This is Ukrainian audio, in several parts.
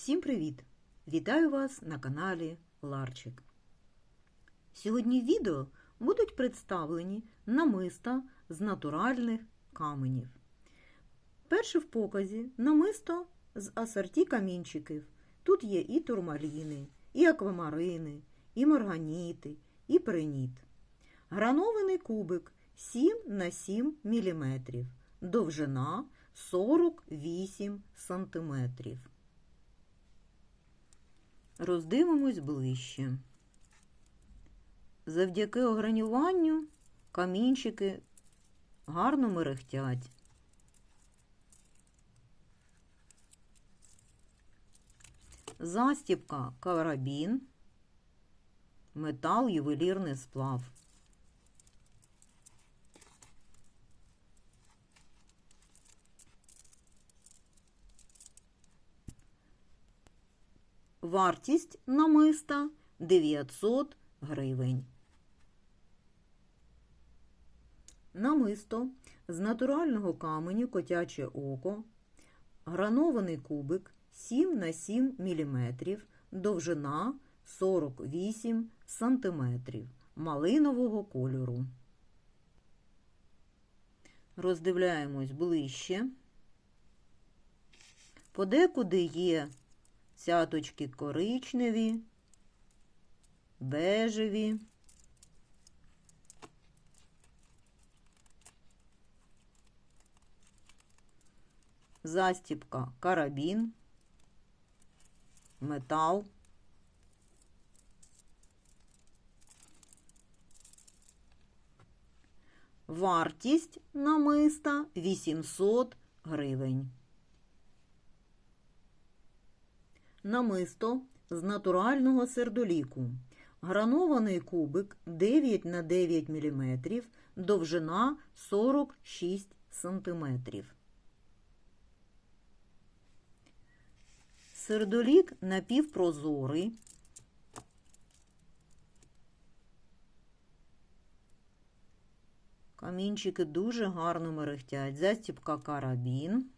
Всім привіт! Вітаю вас на каналі Ларчик. Сьогодні в відео будуть представлені намиста з натуральних каменів. Перше в показі намисто з асорті камінчиків. Тут є і турмаліни, і аквамарини, і морганіти, і преніт. Гранований кубик 7 на 7 мм, довжина 48 см. Роздивимось ближче. Завдяки огранюванню камінчики гарно мерехтять. Застіпка карабін, метал, ювелірний сплав. Вартість намиста 900 гривень. Намисто з натурального каменю котяче око, гранований кубик 7 на 7 мм, довжина 48 см, малинового кольору. Роздивляємось ближче. Подекуди є цяточки коричневі, бежеві. Застіпка карабін, метал. Вартість намиста 800 гривень. Намисто з натурального сердоліку. Гранований кубик 9 на 9 мм, довжина 46 см. Сердолік напівпрозорий. Камінчики дуже гарно мерехтять. Застіпка карабін.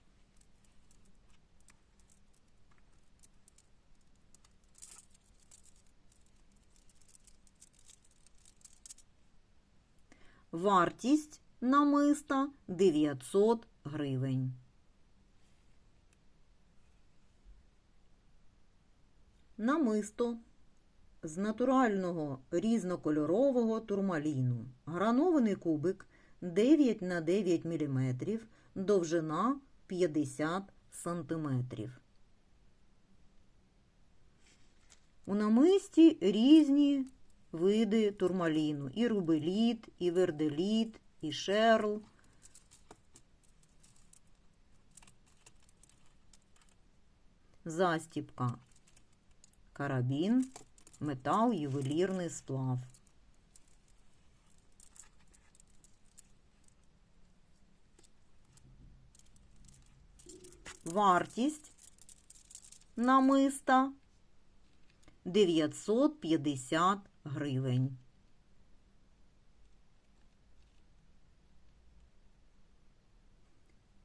Вартість намиста 900 гривень. Намисто з натурального різнокольорового турмаліну. Гранований кубик 9 на 9 мм, довжина 50 см. У намисті різні види турмаліну. І рубеліт, і верделіт, і шерл. Застіпка, карабін, метал, ювелірний сплав. Вартість намиста 950 гривень.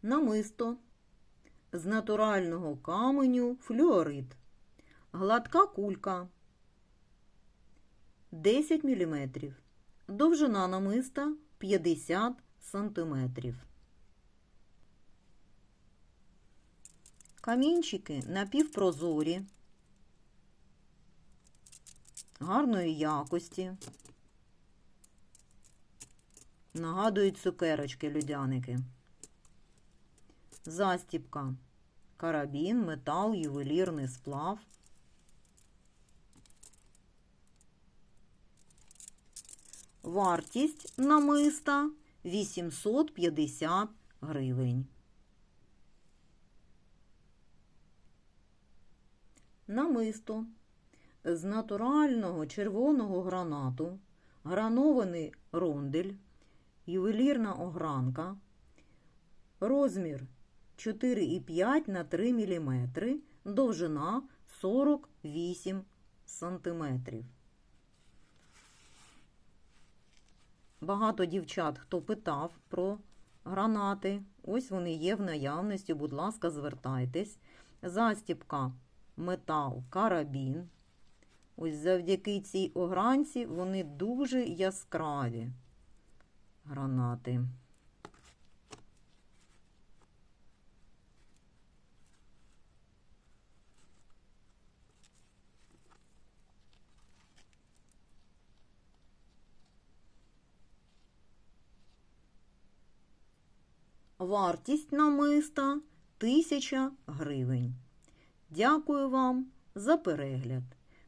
Намисто з натурального каменю флюорит. Гладка кулька 10 мм. Довжина намиста 50 см. Камінчики напівпрозорі гарної якості. Нагадують цукерочки людяники. Застіпка, карабін, метал, ювелірний сплав. Вартість намиста 850 гривень. Намисто з натурального червоного гранату, гранований рондель, ювелірна огранка, розмір 4,5 на 3 мм, довжина 48 см. Багато дівчат, хто питав про гранати, ось вони є в наявності, будь ласка, звертайтесь. Застіпка метал карабін. Ось завдяки цій огранці вони дуже яскраві гранати. Вартість намиста 1000 гривень. Дякую вам за перегляд.